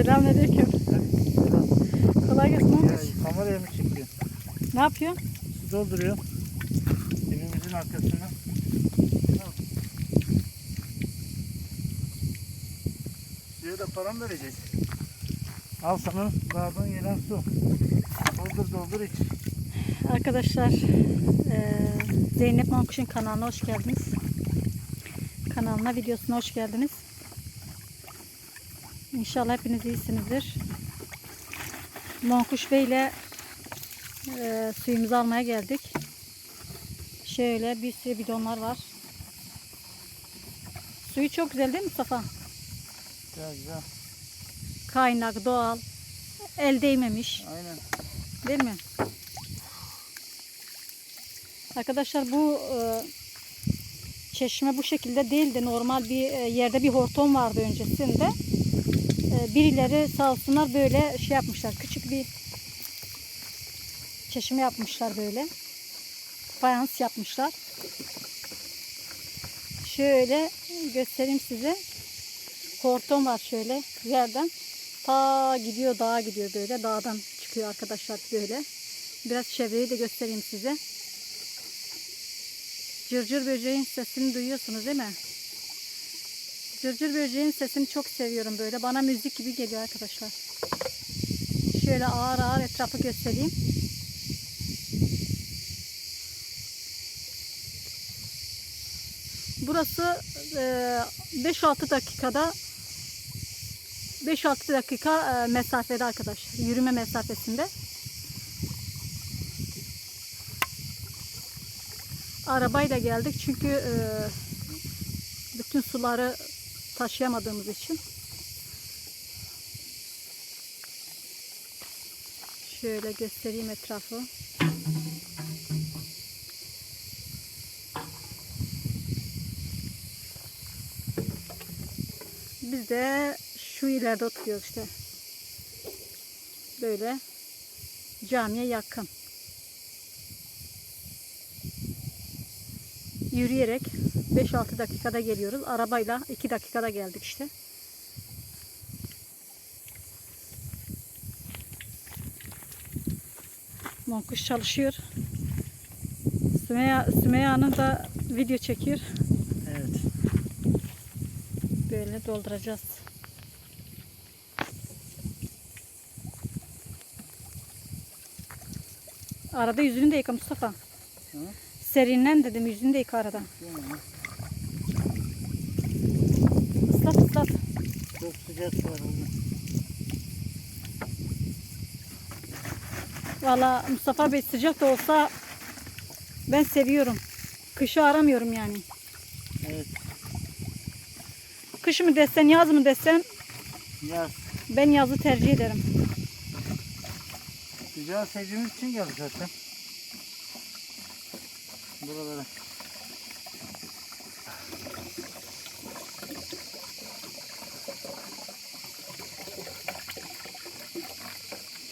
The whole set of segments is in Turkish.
Selamünaleyküm. Kolay gelsin. Ya, kameraya mı çekiyor? Ne yapıyor? Su dolduruyor. Evimizin arkasına. Suya da para mı vereceğiz? Al sana dağdan gelen su. Doldur doldur iç. Arkadaşlar eee, Zeynep Mankuş'un kanalına hoş geldiniz. Kanalına videosuna hoş geldiniz. İnşallah hepiniz iyisinizdir. Mankuş Bey ile eee, suyumuzu almaya geldik. Şöyle bir sürü bidonlar var. Suyu çok güzel değil mi Mustafa? Güzel güzel. Kaynak, doğal, el değmemiş. Aynen. Değil mi? Arkadaşlar bu e, çeşme bu şekilde değildi. Normal bir e, yerde bir hortum vardı öncesinde. E, birileri sağ olsunlar böyle şey yapmışlar. Küçük bir çeşme yapmışlar böyle. Fayans yapmışlar. Şöyle göstereyim size. Hortum var şöyle yerden. Ta gidiyor dağa gidiyor böyle. Dağdan çıkıyor arkadaşlar böyle. Biraz çevreyi de göstereyim size. Cırcır böceğin sesini duyuyorsunuz değil mi? Cırcır böceğin sesini çok seviyorum böyle. Bana müzik gibi geliyor arkadaşlar. Şöyle ağır ağır etrafı göstereyim. Burası e, 5-6 dakikada 5-6 dakika e, mesafede arkadaşlar. Yürüme mesafesinde. Arabayla geldik çünkü e, bütün suları taşıyamadığımız için. Şöyle göstereyim etrafı. Biz de şu ileride oturuyoruz işte. Böyle camiye yakın. Yürüyerek 5-6 dakikada geliyoruz. Arabayla 2 dakikada geldik işte. Monkuş çalışıyor. Sümeyye Hanım da video çekiyor. Evet. Böyle dolduracağız. Arada yüzünü de yıka Mustafa. Hı? Serinden dedim yüzünü de yıka? Islat ıslat. Çok sıcak var bugün. Valla Mustafa Bey sıcak da olsa ben seviyorum. Kışı aramıyorum yani. Evet. Kış mı desen yaz mı desen Yaz. ben yazı tercih ederim. Sıcağı sevdiğimiz için geldik zaten. Buralara.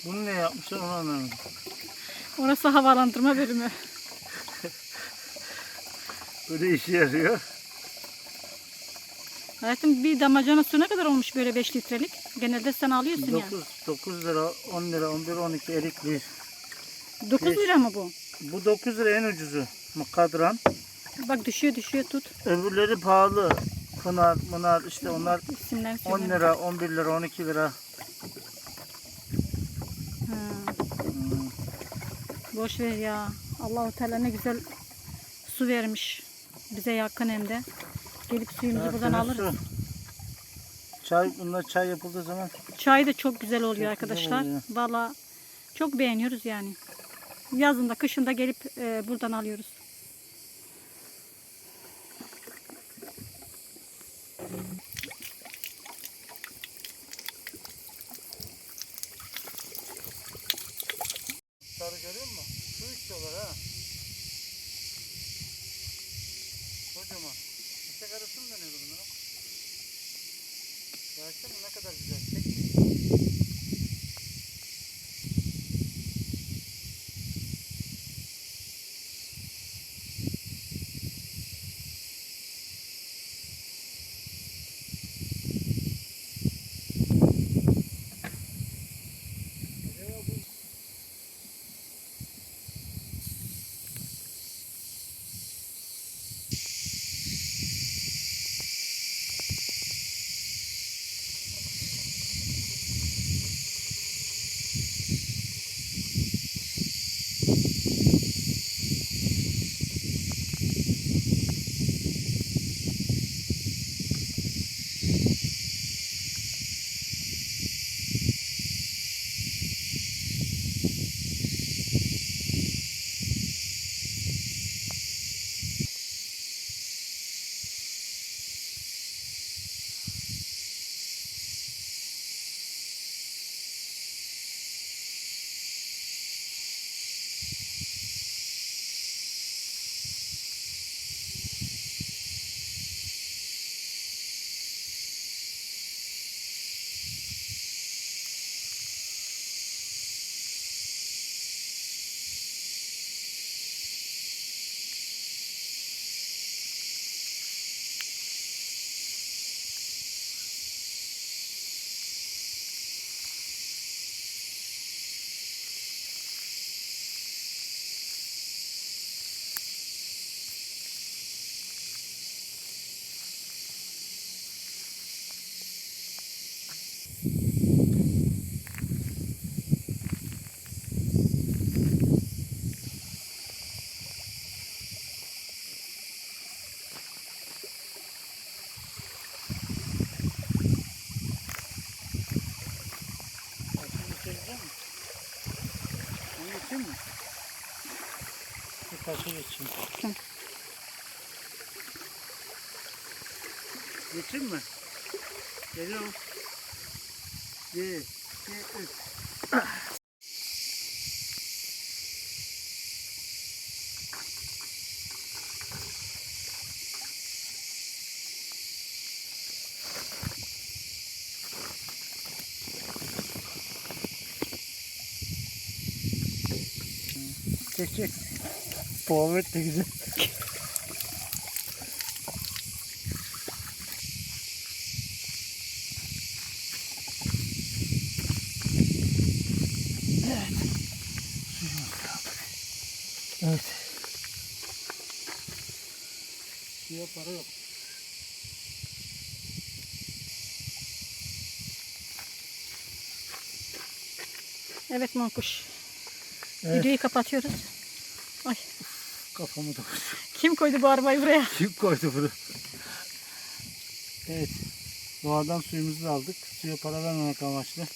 Bunu ne yapmışlar onu anlamadım. Orası havalandırma bölümü. Öyle işe yarıyor. Hayatım bir damacana su ne kadar olmuş böyle 5 litrelik? Genelde sen alıyorsun ya. 9, 9 lira, 10 lira, 11, 12 erikli. 9 beş. lira mı bu? Bu 9 lira en ucuzu. Kadran. Bak düşüyor düşüyor tut. Öbürleri pahalı. Pınar, mınar işte onlar İsimlerini 10 söyle. lira, 11 lira, 12 lira. Hmm. boş ver ya. Allahu Teala ne güzel su vermiş. Bize yakın hem de. Gelip suyumuzu buradan Zaten alırız. su. Çay, bunlar çay yapıldığı zaman Çay da çok güzel oluyor Çok güzel arkadaşlar. oluyor. Valla çok beğeniyoruz yani. Yazında kışında gelip e, buradan alıyoruz. Gerçekten ne kadar güzel. Tek tek. Geçeyim. Tamam. Geçeyim mi? Geliyorum. Bir, iki, üç. Çek çek. Muhammed de güzel. Evet. Suya para yok. Evet Mankuş. Evet. Videoyu kapatıyoruz. Kafamı da kim koydu bu arabayı buraya? Kim koydu bunu? Evet. Doğadan suyumuzu da aldık. Suya para vermemek amaçlı.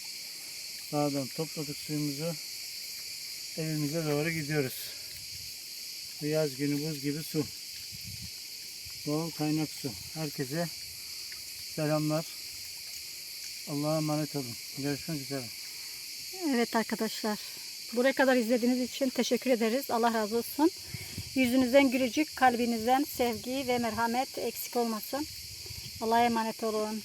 Dağdan topladık suyumuzu. Evimize doğru gidiyoruz. Bu yaz günü buz gibi su. Doğal kaynak su. Herkese selamlar. Allah'a emanet olun. Görüşmek üzere. Evet arkadaşlar. Buraya kadar izlediğiniz için teşekkür ederiz. Allah razı olsun. Yüzünüzden gülücük, kalbinizden sevgi ve merhamet eksik olmasın. Allah'a emanet olun.